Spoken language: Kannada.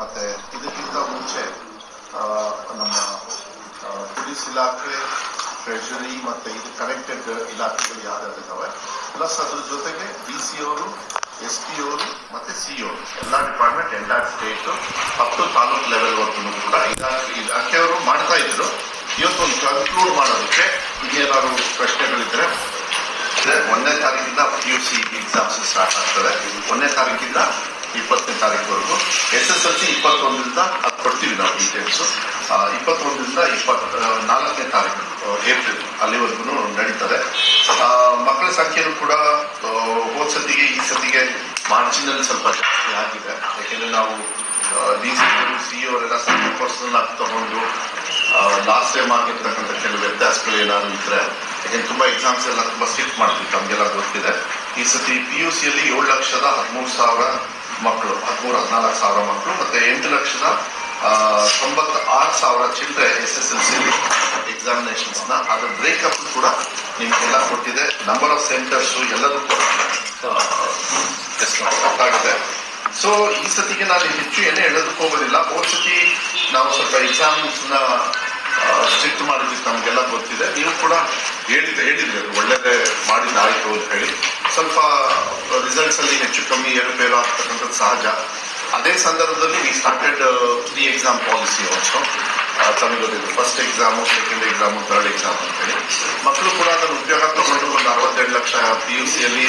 ಮತ್ತೆ ಇದಕ್ಕಿಂತ ಮುಂಚೆ ನಮ್ಮ ಪೊಲೀಸ್ ಇಲಾಖೆ ಟ್ರೆಷರಿ ಮತ್ತೆ ಇದು ಕನೆಕ್ಟೆಡ್ ಇಲಾಖೆಗಳು ಯಾವ್ಯಾವಿದ್ದಾವೆ ಪ್ಲಸ್ ಅದ್ರ ಜೊತೆಗೆ ಡಿ ಸಿ ಅವರು ಎಸ್ ಪಿ ಅವರು ಮತ್ತೆ ಸಿ ಅವರು ಎಲ್ಲ ಡಿಪಾರ್ಟ್ಮೆಂಟ್ ಎಂಟೈರ್ ಸ್ಟೇಟ್ ಹತ್ತು ತಾಲೂಕ್ ಲೆವೆಲ್ ವರ್ಗು ಕೂಡ ಇಲಾಖೆ ಇಲಾಖೆಯವರು ಮಾಡ್ತಾ ಇದ್ರು. ಇವತ್ತು ಒಂದು ಕನ್ಕ್ಲೂಡ್ ಮಾಡೋದಕ್ಕೆ ಇನ್ನೇನಾದ್ರು ಪ್ರಶ್ನೆಗಳಿದ್ರೆ ಒಂದನೇ ತಾರೀಕಿಂದ P U C exams start ಆಗ್ತದೆ. ಒಂದನೇ ತಾರೀಕಿಂದ ಇಪ್ಪತ್ತನೇ ತಾರೀಕುವರೆಗೂ ಎಸ್ ಎಸ್ ಎಲ್ ಸಿ ಇಪ್ಪತ್ತೊಂದರಿಂದ ಅದು ಕೊಡ್ತೀವಿ ನಾವು ಡೀಟೇಲ್ಸ್ ಇಪ್ಪತ್ತೊಂದರಿಂದ ಇಪ್ಪತ್ ನಾಲ್ಕನೇ ತಾರೀಕು ಏಪ್ರಿಲ್ ಅಲ್ಲಿವರೆಗೂ ನಡೀತದೆ. ಮಕ್ಕಳ ಸಂಖ್ಯೆಯೂ ಕೂಡ ಹೋದ ಸತಿಗೆ, ಈ ಸತಿಗೆ ಮಾರ್ಜಿನಲ್ಲಿ ಸ್ವಲ್ಪ ಜಾಸ್ತಿ ಆಗಿದೆ. ಯಾಕೆಂದ್ರೆ ನಾವು ಡಿ ಸಿ ಸಿ ಅವರೆಲ್ಲ ಸ್ವಲ್ಪ ಪರ್ಸನಲ್ ಆಗಿ ತಗೊಂಡು ಲಾಸ್ಟ್ ಟೈಮ್ ಆಗಿರ್ತಕ್ಕಂಥ ಕೆಲವು ವ್ಯತ್ಯಾಸಗಳು ಏನಾದ್ರು ಇದ್ರೆ, ಯಾಕೆಂದ್ರೆ ತುಂಬಾ ಎಕ್ಸಾಮ್ಸ್ ಎಲ್ಲ ತುಂಬಾ ಸ್ಟಿಕ್ ಮಾಡ್ತೀವಿ ತಮಗೆಲ್ಲ ಗೊತ್ತಿದೆ. ಈ ಸತಿ ಪಿ ಯು ಸಿಯಲ್ಲಿ ಏಳು ಲಕ್ಷದ ಹದಿಮೂರು ಸಾವಿರ ಮಕ್ಕಳು, ಹದಿಮೂರು, ಹದಿನಾಲ್ಕು ಸಾವಿರ ಮಕ್ಕಳು ಮತ್ತೆ ಎಂಟು ಲಕ್ಷದ ತೊಂಬತ್ ತೊಂಬತ್ತ ಆರು ಸಾವಿರ children S S L C ಎಕ್ಸಾಮಿನೇಷನ್ಸ್ನ ಅದ್ರ ಬ್ರೇಕಪ್ ಕೂಡ ನಿಮ್ಗೆಲ್ಲ ಕೊಟ್ಟಿದೆ. ನಂಬರ್ ಆಫ್ ಸೆಂಟರ್ಸ್ ಎಲ್ಲದೂ ಕೂಡ ಗೊತ್ತಾಗಿದೆ ಸೊ ಈ ಸತಿಗೆ ನಾನು ಹೆಚ್ಚು ಏನೇ ಹೇಳೋದಕ್ಕೆ ಹೋಗೋದಿಲ್ಲ. ಹೋದ್ ನಾವು ಸ್ವಲ್ಪ ಎಕ್ಸಾಮ್ಸ್ನ ಸ್ಟ್ರಿಕ್ಟ್ ಮಾಡಿದ್ವಿ ನಮಗೆಲ್ಲ ಗೊತ್ತಿದೆ. ನೀವು ಕೂಡ ಹೇಳಿದ್ರೆ ಹೇಳಿದ್ರೆ ಒಳ್ಳೇದೇ ಮಾಡಿದ್ದಾಯ್ತು ಅಂತ ಹೇಳಿ. ಸ್ವಲ್ಪ ರಿಸಲ್ಟ್ಸ್ ಅಲ್ಲಿ ಹೆಚ್ಚು ಕಮ್ಮಿ ಏರುಪೇರು ಆಗ್ತಕ್ಕಂಥದ್ದು ಸಹಜ. ಅದೇ ಸಂದರ್ಭದಲ್ಲಿ we started the exam policy also ಗೊತ್ತಿದೆ first exam second exam third exam ಅಂತ ಹೇಳಿ. ಮಕ್ಕಳು ಕೂಡ ಅದನ್ನು ಉದ್ಯೋಗ ತಗೊಂಡು ಒಂದು ಅರವತ್ತೆರಡು ಲಕ್ಷ ಪಿ ಯು ಸಿಯಲ್ಲಿ